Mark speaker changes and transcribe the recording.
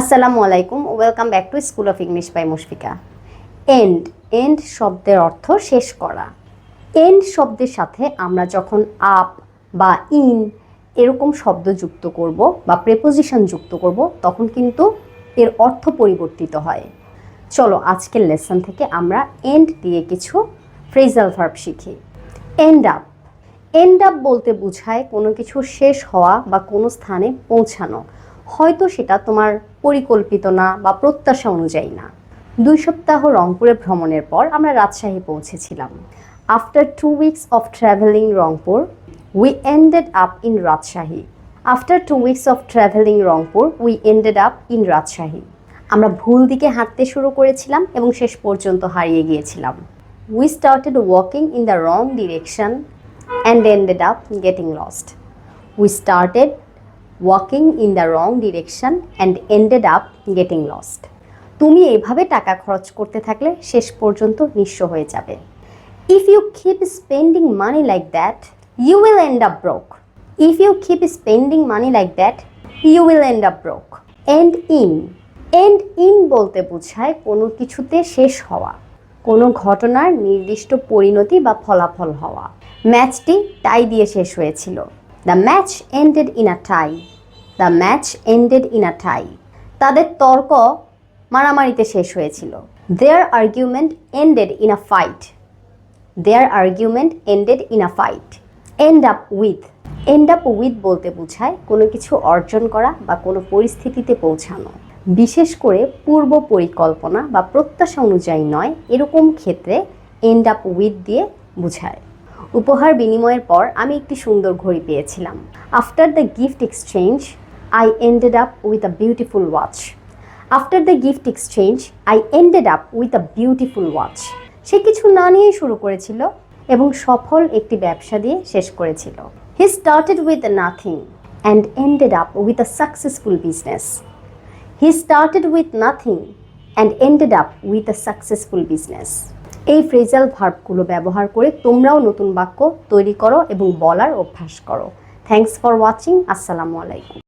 Speaker 1: আসসালামু আলাইকুম welcome back to school of English by Mushfika. End end শব্দের অর্থ শেষ করা। এন্ড শব্দের সাথে আমরা যখন আপ বা ইন এরকম শব্দ যুক্ত করব বা প্রেপোজিশন যুক্ত করব, তখন কিন্তু এর অর্থ পরিবর্তিত হয়। চলো আজকের লেসন থেকে আমরা এন্ড দিয়ে কিছু ফ্রেজাল ভার্ব শিখি। এন্ড আপ এন্ড আপ বলতে বোঝায় কোনো কিছু শেষ হওয়া বা কোনো স্থানে পৌঁছানো। হয়তো সেটা তোমার পরিকল্পিত না বা প্রত্যাশা অনুযায়ী না। দুই সপ্তাহ রংপুরে ভ্রমণের পর আমরা রাজশাহী পৌঁছেছিলাম। After two weeks of travelling Rangpur we ended up in Rajshahi after two weeks of travelling Rangpur we ended up in Rajshahi আমরা ভুল দিকে হাঁটতে শুরু করেছিলাম এবং শেষ পর্যন্ত হারিয়ে গিয়েছিলাম। We started walking in the wrong direction and ended up getting lost we started walking in the wrong direction and ended up getting lost তুমি এভাবে টাকা খরচ করতে থাকলে শেষ পর্যন্ত নিঃস্ব হয়ে যাবে। If you keep spending money like that you will end up broke if you keep spending money like that you will end up broke end in end in বলতে বোঝায় কোনো কিছুতে শেষ হওয়া, কোনো ঘটনার নির্দিষ্ট পরিণতি বা ফলাফল হওয়া। ম্যাচটি টাই দিয়ে শেষ হয়েছিল। The match ended in a tie the match ended in a tie তাদের তর্ক মারামারিতে শেষ হয়েছিল। Their argument ended in a fight their argument ended in a fight end up with end up with বলতে বোঝায় কোনো কিছু অর্জন করা বা কোনো পরিস্থিতিতে পৌঁছানো। বিশেষ করে পূর্ব পরিকল্পনা বা প্রত্যাশা অনুযায়ী নয়, এরকম ক্ষেত্রে এন্ড আপ উইথ দিয়ে বোঝায়। উপহার বিনিময়ের পর আমি একটি সুন্দর ঘড়ি পেয়েছিলাম। After the gift exchange I ended up with a beautiful watch after the gift exchange I ended up with a beautiful watch সে কিছু না নিয়েই শুরু করেছিল এবং সফল একটি ব্যবসা দিয়ে শেষ করেছিল। He started with nothing and ended up with a successful business he started with nothing and ended up with a successful business এই ফ্রেজাল ভার্বগুলো ব্যবহার করে তোমরাও নতুন বাক্য তৈরি করো এবং বলার অভ্যাস করো। থ্যাংকস ফর ওয়াচিং আসসালামু আলাইকুম।